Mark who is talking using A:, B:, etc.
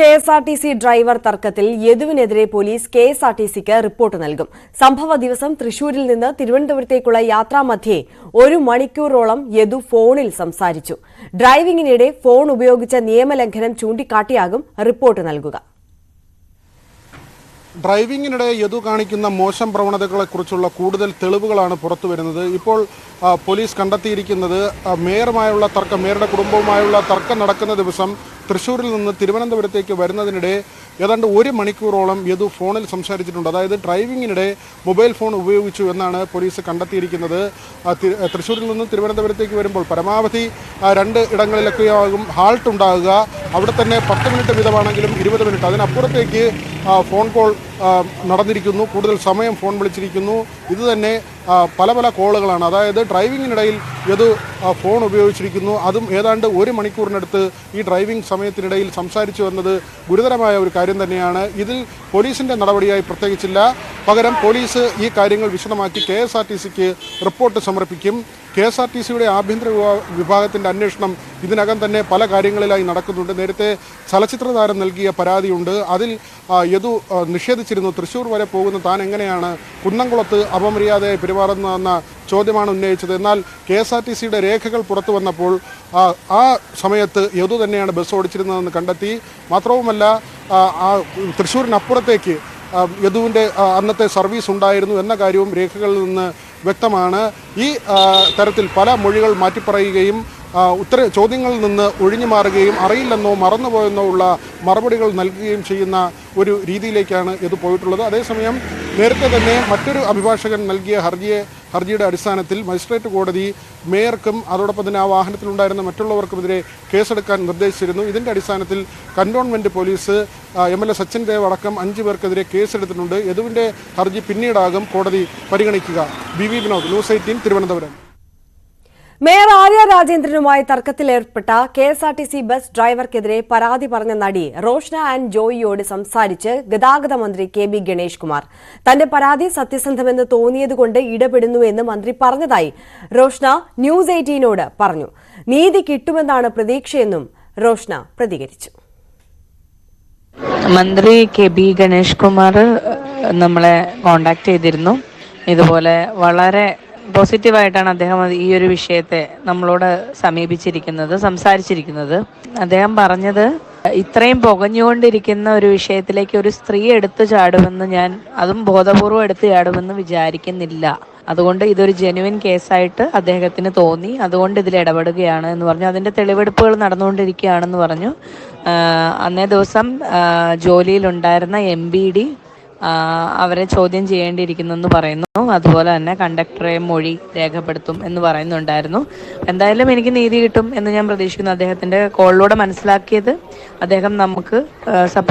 A: K S R T C driver തർക്കത്തിൽ യദുവിനെതിരെ police K S R T സിക്ക് report നൽകും. സംഭവ ദിവസം തൃശൂരിൽ നിന്ന് തിരുവനന്തപുരത്തേക്കുള്ള യാത്രാമധ്യേ ഒരു മണിക്കൂറോളം യദു ഫോണിൽ സംസാരിച്ചു. ഡ്രൈവിംഗിനിടെ ഫോൺ ഉപയോഗിച്ച നിയമലംഘനം ചൂണ്ടിക്കാട്ടിയാകും റിപ്പോർട്ട് നൽകുക.
B: ഡ്രൈവിംഗിനിടെ യദു കാണിക്കുന്ന മോശം പ്രവണതകളെക്കുറിച്ചുള്ള കൂടുതൽ തെളിവുകളാണ് പുറത്തുവരുന്നത് ഇപ്പോൾ പോലീസ് കണ്ടെത്തിയിരിക്കുന്നത് മേയറുമായുള്ള തർക്കം മേയറുടെ കുടുംബവുമായുള്ള തർക്കം നടക്കുന്ന ദിവസം തൃശ്ശൂരിൽ നിന്ന് തിരുവനന്തപുരത്തേക്ക് വരുന്നതിനിടെ ഏതാണ്ട് ഒരു മണിക്കൂറോളം യദു ഫോണിൽ സംസാരിച്ചിട്ടുണ്ട്. അതായത് ഡ്രൈവിങ്ങിനിടെ മൊബൈൽ ഫോൺ ഉപയോഗിച്ചു എന്നാണ് പോലീസ് കണ്ടെത്തിയിരിക്കുന്നത്. തൃശ്ശൂരിൽ നിന്ന് തിരുവനന്തപുരത്തേക്ക് വരുമ്പോൾ പരമാവധി രണ്ട് ഇടങ്ങളിലൊക്കെയാകും ഹാൾട്ട് ഉണ്ടാകുക. അവിടെ തന്നെ പത്ത് മിനിറ്റ് വീതമാണെങ്കിലും ഇരുപത് മിനിറ്റ്. അതിനപ്പുറത്തേക്ക് ഫോൺ കോൾ നടന്നിരിക്കുന്നു. കൂടുതൽ സമയം ഫോൺ വിളിച്ചിരിക്കുന്നു. ഇത് തന്നെ പല പല കോളുകളാണ്. അതായത് ഡ്രൈവിങ്ങിനിടയിൽ ഏത് ഫോൺ ഉപയോഗിച്ചിരിക്കുന്നു. അതും ഏതാണ്ട് ഒരു മണിക്കൂറിനടുത്ത് ഈ ഡ്രൈവിംഗ് സമയത്തിനിടയിൽ സംസാരിച്ചു എന്നത് ഗുരുതരമായ ഒരു കാര്യം തന്നെയാണ്. ഇതിൽ പോലീസിന്റെ നടപടിയായി പ്രത്യേകിച്ചില്ല. പകരം പോലീസ് ഈ കാര്യങ്ങൾ വിശദമാക്കി കെ എസ് ആർ ടി സിക്ക് റിപ്പോർട്ട് സമർപ്പിക്കും. കെ എസ് ആർ ടി സിയുടെ ആഭ്യന്തര വിഭാ- വിഭാഗത്തിന്റെ അന്വേഷണം ഇതിനകം തന്നെ പല കാര്യങ്ങളിലായി നടക്കുന്നുണ്ട്. നേരത്തെ ചലച്ചിത്ര താരം നൽകിയ പരാതിയുണ്ട്. അതിൽ യദു നിഷേധിച്ചിരുന്നു. തൃശ്ശൂർ വരെ പോകുന്ന താൻ എങ്ങനെയാണ് കുന്നംകുളത്ത് അപമര്യാദയായി പെരുമാറുന്നതെന്ന ചോദ്യമാണ് ഉന്നയിച്ചത്. എന്നാൽ കെ എസ് ആർ ടി സിയുടെ രേഖകൾ പുറത്തു വന്നപ്പോൾ ആ, സമയത്ത് യദു തന്നെയാണ് ബസ് ഓടിച്ചിരുന്നതെന്ന് കണ്ടെത്തി. മാത്രവുമല്ല തൃശ്ശൂരിനപ്പുറത്തേക്ക് യദുവിന്റെ അന്നത്തെ സർവീസ് ഉണ്ടായിരുന്നു എന്ന കാര്യവും രേഖകളിൽ നിന്ന് വ്യക്തമാണ്. ഈ തരത്തിൽ പല മൊഴികൾ മാറ്റിപ്പറയുകയും ഉത്തര ചോദ്യങ്ങളിൽ നിന്ന് ഒഴിഞ്ഞു മാറുകയും അറിയില്ലെന്നോ മറന്നുപോയെന്നോ ഉള്ള മറുപടികൾ നൽകുകയും ചെയ്യുന്ന ഒരു രീതിയിലേക്കാണ് ഇത് പോയിട്ടുള്ളത്. അതേസമയം നേരത്തെ തന്നെ മറ്റൊരു അഭിഭാഷകൻ നൽകിയ ഹർജിയെ ഹർജിയുടെ അടിസ്ഥാനത്തിൽ മജിസ്ട്രേറ്റ് കോടതി മേയർക്കും അതോടൊപ്പം തന്നെ ആ വാഹനത്തിലുണ്ടായിരുന്ന മറ്റുള്ളവർക്കുമെതിരെ കേസെടുക്കാൻ നിർദ്ദേശിച്ചിരുന്നു. ഇതിന്റെ അടിസ്ഥാനത്തിൽ cantonment police M L A Sachin Dev അടക്കം അഞ്ച് പേർക്കെതിരെ കേസെടുത്തിട്ടുണ്ട്. യദുവിന്റെ ഹർജി പിന്നീടാകും കോടതി പരിഗണിക്കുക. B V Vinod news eighteen Thiruvananthapuram.
A: Mayor Arya രാജേന്ദ്രനുമായി തർക്കത്തിലേർപ്പെട്ട K S R T C bus ഡ്രൈവർക്കെതിരെ പരാതി പറഞ്ഞ നടി റോഷ്ന ആൻഡ് ജോയിയോട് സംസാരിച്ച് ഗതാഗത മന്ത്രി കെ ബി ഗണേഷ് കുമാർ. തന്റെ പരാതി സത്യസന്ധമെന്ന് തോന്നിയതുകൊണ്ട് ഇടപെടുന്നുവെന്ന് മന്ത്രി പറഞ്ഞതായി റോഷ്ന ന്യൂസ് എയ്റ്റീനോട് പറഞ്ഞു. നീതി കിട്ടുമെന്നാണ് പ്രതീക്ഷയെന്നും റോഷ്ന പ്രതികരിച്ചു.
C: മന്ത്രി കെ ബി ഗണേഷ് കുമാർ നമ്മളെ കോണ്ടാക്ട് ചെയ്തിരുന്നു. ഇതുപോലെ വളരെ പോസിറ്റീവായിട്ടാണ് അദ്ദേഹം ഈ ഒരു വിഷയത്തെ നമ്മളോട് സമീപിച്ചിരിക്കുന്നത് സംസാരിച്ചിരിക്കുന്നത്. അദ്ദേഹം പറഞ്ഞത് ഇത്രയും പുകഞ്ഞുകൊണ്ടിരിക്കുന്ന ഒരു വിഷയത്തിലേക്ക് ഒരു സ്ത്രീ എടുത്തു ചാടുമെന്ന് ഞാൻ അതും ബോധപൂർവം എടുത്തു ചാടുമെന്ന് വിചാരിക്കുന്നില്ല. അതുകൊണ്ട് ഇതൊരു ജെനുവിൻ കേസായിട്ട് അദ്ദേഹത്തിന് തോന്നി. അതുകൊണ്ട് ഇതിൽ ഇടപെടുകയാണ് എന്ന് പറഞ്ഞു. അതിന്റെ തെളിവെടുപ്പുകൾ നടന്നുകൊണ്ടിരിക്കുകയാണെന്ന് പറഞ്ഞു. അന്നേ ദിവസം ജോലിയിലുണ്ടായിരുന്ന എം ബി ഡി അവരെ ചോദ്യം ചെയ്യേണ്ടിയിരിക്കുന്നു എന്ന് പറയുന്നു. അതുപോലെ തന്നെ കണ്ടക്ടറെ മൊഴി രേഖപ്പെടുത്തും എന്ന് പറയുന്നുണ്ടായിരുന്നു. എന്തായാലും എനിക്ക് നീതി കിട്ടും എന്ന് ഞാൻ പ്രതീക്ഷിക്കുന്നു. അദ്ദേഹത്തിന്റെ കോളിലൂടെ മനസ്സിലാക്കിയത് അദ്ദേഹം നമുക്ക് സപ്പോർട്ട്